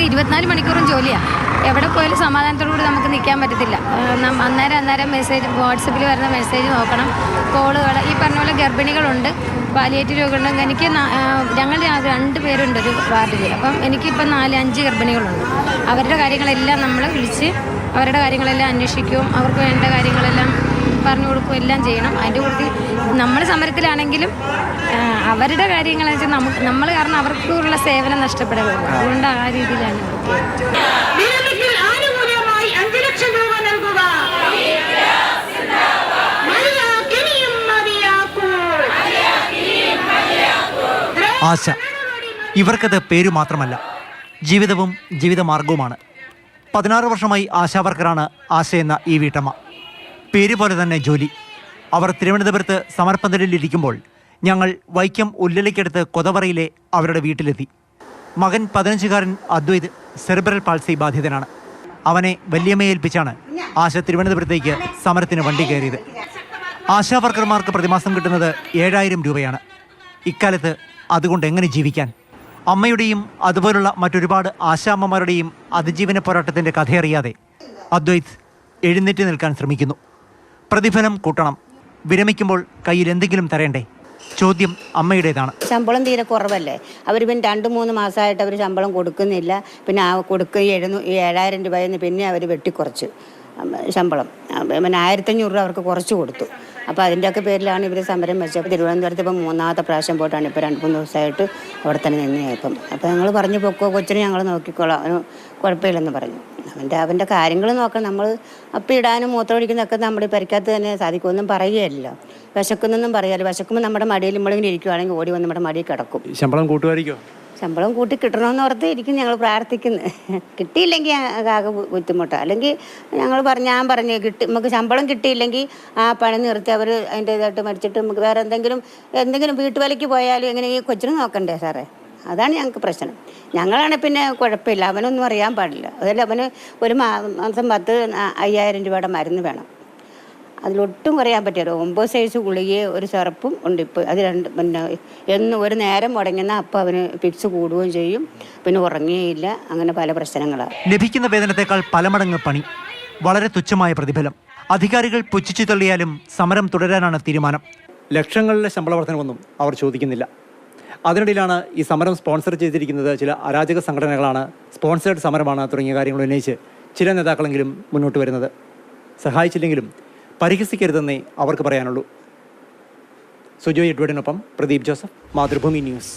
നമുക്ക് ഇരുപത്തിനാല് മണിക്കൂറും ജോലിയാണ് എവിടെ പോയാലും സമാധാനത്തോടുകൂടി നമുക്ക് നിൽക്കാൻ പറ്റത്തില്ല. അന്നേരം അന്നേരം മെസ്സേജ് വാട്സപ്പിൽ വരുന്ന മെസ്സേജ് നോക്കണം. കോളുകൾ ഈ പറഞ്ഞ പോലെ ഗർഭിണികളുണ്ട്. പാലിയേറ്റീവ് രോഗികളുണ്ട്. എനിക്ക് ഞങ്ങൾ രണ്ട് പേരുണ്ട് ഒരു വാർഡിൽ അപ്പം എനിക്കിപ്പം നാല് അഞ്ച് ഗർഭിണികളുണ്ട്. അവരുടെ കാര്യങ്ങളെല്ലാം നമ്മൾ വിളിച്ച് അവരുടെ കാര്യങ്ങളെല്ലാം അന്വേഷിക്കും. അവർക്ക് വേണ്ട കാര്യങ്ങളെല്ലാം പറഞ്ഞു കൊടുക്കുകയും എല്ലാം ചെയ്യണം. അതിന്റെ കൂടുതൽ നമ്മൾ സമരത്തിലാണെങ്കിലും അവരുടെ കാര്യങ്ങളെന്ന് വെച്ചാൽ നമുക്ക് നമ്മൾ കാരണം അവർക്കുള്ള സേവനം നഷ്ടപ്പെടരുത്. അതുകൊണ്ട് ആ രീതിയിലാണ് ആശ. ഇവർക്കത് പേരു മാത്രമല്ല. ജീവിതവും ജീവിതമാർഗവുമാണ്. പതിനാറ് വർഷമായി ആശാവർക്കറാണ് ആശ എന്ന ഈ വീട്ടമ്മ. പേര് പോലെ തന്നെ ജോലി. അവർ തിരുവനന്തപുരത്ത് സമർപ്പന്തലിലിരിക്കുമ്പോൾ ഞങ്ങൾ വൈക്കം ഉല്ലലിക്കടുത്ത് കൊതവറയിലെ അവരുടെ വീട്ടിലെത്തി. മകൻ പതിനഞ്ചുകാരൻ അദ്വൈത് സെറിബ്രൽ പാൾസി ബാധിതനാണ്. അവനെ വല്യമ്മയേൽപ്പിച്ചാണ് ആശ തിരുവനന്തപുരത്തേക്ക് സമരത്തിന് വണ്ടി കയറിയത്. ആശാ വർക്കർമാർക്ക് പ്രതിമാസം കിട്ടുന്നത് ഏഴായിരം രൂപയാണ്. ഇക്കാലത്ത് അതുകൊണ്ട് എങ്ങനെ ജീവിക്കാൻ? അമ്മയുടെയും അതുപോലുള്ള മറ്റൊരുപാട് ആശാമ്മമാരുടെയും അതിജീവന പോരാട്ടത്തിന്റെ കഥയറിയാതെ അദ്വൈത് എഴുന്നേറ്റ് നിൽക്കാൻ ശ്രമിക്കുന്നു. പ്രതിഫലം കൂട്ടണം. വിരമിക്കുമ്പോൾ കയ്യിൽ എന്തെങ്കിലും തരേണ്ടേ? ചോദ്യം അമ്മയുടേതാണ്. ശമ്പളം തീരെ കുറവല്ലേ? അവർ പിന്നെ രണ്ട് മൂന്ന് മാസമായിട്ട് അവർ ശമ്പളം കൊടുക്കുന്നില്ല. പിന്നെ ആ കൊടുക്കുക എഴുന്നൂ ഏഴായിരം രൂപയെന്ന് പിന്നെ അവർ വെട്ടിക്കുറച്ച്. ശമ്പളം. പിന്നെ ആയിരത്തഞ്ഞൂറ് രൂപ അവർക്ക് കുറച്ച് കൊടുത്തു. അപ്പോൾ അതിന്റെയൊക്കെ പേരിലാണ് ഇവർ സമരം വെച്ചത്. തിരുവനന്തപുരത്ത് ഇപ്പം മൂന്നാമത്തെ പ്രാവശ്യം പോയിട്ടാണ് ഇപ്പോൾ രണ്ട് മൂന്ന് ദിവസമായിട്ട് അവിടെ തന്നെ നിന്ന് ഇപ്പം അപ്പോൾ ഞങ്ങൾ പറഞ്ഞു പൊക്കോ കൊച്ചിനെ ഞങ്ങൾ നോക്കിക്കോളാം. അവന് കുഴപ്പമില്ലെന്ന് പറഞ്ഞു. അവന്റെ അവന്റെ കാര്യങ്ങൾ നോക്കണം. നമ്മൾ അപ്പം ഇടാനും മൂത്രം ഒഴിക്കുന്നതൊക്കെ നമ്മുടെ ഈ പരിക്കകത്ത് തന്നെ സാധിക്കുമെന്നും പറയുകയല്ലോ. വിശക്കുന്നെന്നും പറയാമല്ലോ വിശക്കുമ്പോൾ നമ്മുടെ മടിയിൽ നമ്മളിങ്ങനെ ഇരിക്കുവാണെങ്കിൽ ഓടി വന്ന് നമ്മുടെ മടിയിൽ കിടക്കും. ശമ്പളം കൂട്ടുമായിരിക്കോ? ശമ്പളം കൂട്ടി കിട്ടണമെന്ന് ഓർത്ത് ഇരിക്കും ഞങ്ങൾ പ്രാർത്ഥിക്കുന്നത് കിട്ടിയില്ലെങ്കിൽ ആകെ ബുദ്ധിമുട്ടാണ് അല്ലെങ്കിൽ ഞങ്ങൾ പറഞ്ഞ ഞാൻ പറഞ്ഞു കിട്ടി നമുക്ക് ശമ്പളം കിട്ടിയില്ലെങ്കിൽ ആ പണി നിർത്തി അവർ അതിന്റെ ഇതായിട്ട് മരിച്ചിട്ട് നമുക്ക് വേറെ എന്തെങ്കിലും എന്തെങ്കിലും വീട്ടുവലയ്ക്ക് പോയാലും എങ്ങനെ ഈ കൊച്ചിനെ നോക്കണ്ടേ സാറേ? അതാണ് ഞങ്ങൾക്ക് പ്രശ്നം. ഞങ്ങളാണ് പിന്നെ കുഴപ്പമില്ല. അവനൊന്നും അറിയാൻ പാടില്ല. അതല്ല അവന് ഒരു മാസം പത്ത് അയ്യായിരം രൂപയുടെ മരുന്ന് വേണം. അതിലൊട്ടും കുറയാൻ പറ്റില്ല. ഒമ്പത് സൈസ് ഗുളികയും ഒരു സിറപ്പും ഉണ്ട് ഇപ്പോൾ അത് രണ്ട് പിന്നെ എന്ന് ഒരു നേരം മുടങ്ങുന്ന അപ്പം അവന് പിക്സ് കൂടുകയും ചെയ്യും. പിന്നെ ഉറങ്ങുകയില്ല. അങ്ങനെ പല പ്രശ്നങ്ങളാണ് ലഭിക്കുന്ന വേതനത്തെക്കാൾ പലമടങ്ങ് പണി. വളരെ തുച്ഛമായ പ്രതിഫലം. അധികാരികൾ പുച്ഛിച്ചു തള്ളിയാലും സമരം തുടരാനാണ് തീരുമാനം. ലക്ഷങ്ങളിലെ ശമ്പള വർധനമൊന്നും അവർ ചോദിക്കുന്നില്ല. അതിനിടയിലാണ് ഈ സമരം സ്പോൺസർ ചെയ്തിരിക്കുന്നത് ചില അരാജക സംഘടനകളാണ്. സ്പോൺസേഡ് സമരമാണ് തുടങ്ങിയ കാര്യങ്ങൾ ഉന്നയിച്ച് ചില നേതാക്കളെങ്കിലും മുന്നോട്ട് വരുന്നത്. സഹായിച്ചില്ലെങ്കിലും പരിഹസിക്കരുതെന്നേ അവർക്ക് പറയാനുള്ളൂ. സുജോയ് എഡ്വേർഡിനൊപ്പം പ്രദീപ് ജോസഫ് മാതൃഭൂമി ന്യൂസ്